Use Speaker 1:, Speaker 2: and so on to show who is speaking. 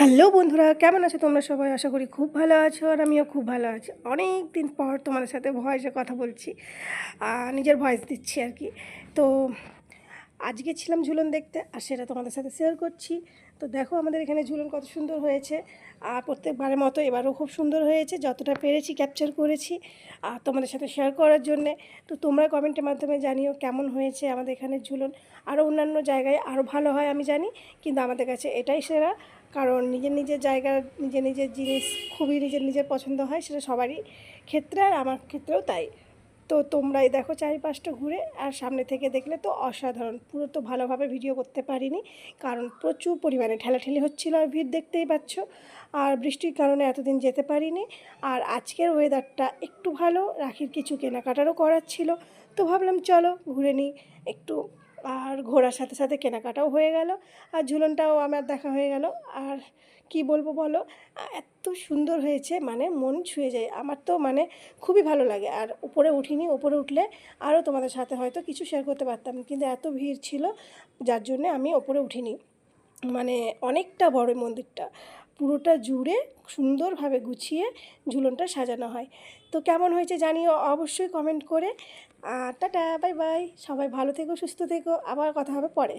Speaker 1: Hello বন্ধুরা, কেমন আছো তোমরা সবাই? আশা করি খুব ভালো আছো আর আমিও খুব ভালো আছি। অনেক দিন পর তোমাদের সাথে ভয়েসে কথা বলছি নিজের ভয়েস দিচ্ছি আর কি। তো আজকে ছিলাম ঝুলন দেখতে, আর সেটা তোমাদের সাথে শেয়ার করছি। তো দেখো আমাদের এখানে ঝুলন কত সুন্দর হয়েছে। আর প্রত্যেকবারের মতো এবারও খুব সুন্দর হয়েছে, যতটা পেরেছি ক্যাপচার করেছি, আর তোমাদের সাথে শেয়ার করার জন্যে। তো তোমরা কমেন্টের মাধ্যমে জানিও কেমন হয়েছে আমাদের এখানে ঝুলন। আরও অন্যান্য জায়গায় আরও ভালো হয় আমি জানি, কিন্তু আমাদের কাছে এটাই সেরা। কারণ নিজের নিজের জায়গার নিজের নিজের জিনিস, খুবই নিজের নিজের পছন্দ হয়, সেটা সবারই ক্ষেত্রে, আর আমার ক্ষেত্রেও তাই। তো তোমরাই দেখো চারিপাশটা ঘুরে, আর সামনে থেকে দেখলে তো অসাধারণ। পুরো তো ভালোভাবে ভিডিও করতে পারিনি, কারণ প্রচুর পরিমাণে ঠেলাঠেলি হচ্ছিল আর ভিড় দেখতেই পাচ্ছ। আর বৃষ্টির কারণে এতদিন যেতে পারিনি। আর আজকের ওয়েদারটা একটু ভালো, রাখির কিছু কেনাকাটারও করার ছিল। তো ভাবলাম চলো ঘুরে নিই, একটু আর ঘোরার সাথে সাথে কেনাকাটাও হয়ে গেল, আর ঝুলনটাও আমার দেখা হয়ে গেল। আর কি বলব বলো, এত সুন্দর হয়েছে মানে মন ছুঁয়ে যায়। আমার তো মানে খুবই ভালো লাগে। আর উপরে উঠিনি, উপরে উঠলে আরও তোমাদের সাথে হয়তো কিছু শেয়ার করতে পারতাম। কিন্তু এত ভিড় ছিল, যার জন্যে আমি ওপরে উঠিনি। মানে অনেকটা বড় মন্দিরটা। পুরোটা জুড়ে সুন্দরভাবে গুছিয়ে ঝুলনটা সাজানো হয়। তো কেমন হয়েছে জানিও অবশ্যই কমেন্ট করে। আর টাটা বাই বাই সবাই ভালো থেকো, সুস্থ থেকো। আবার কথা হবে পরে।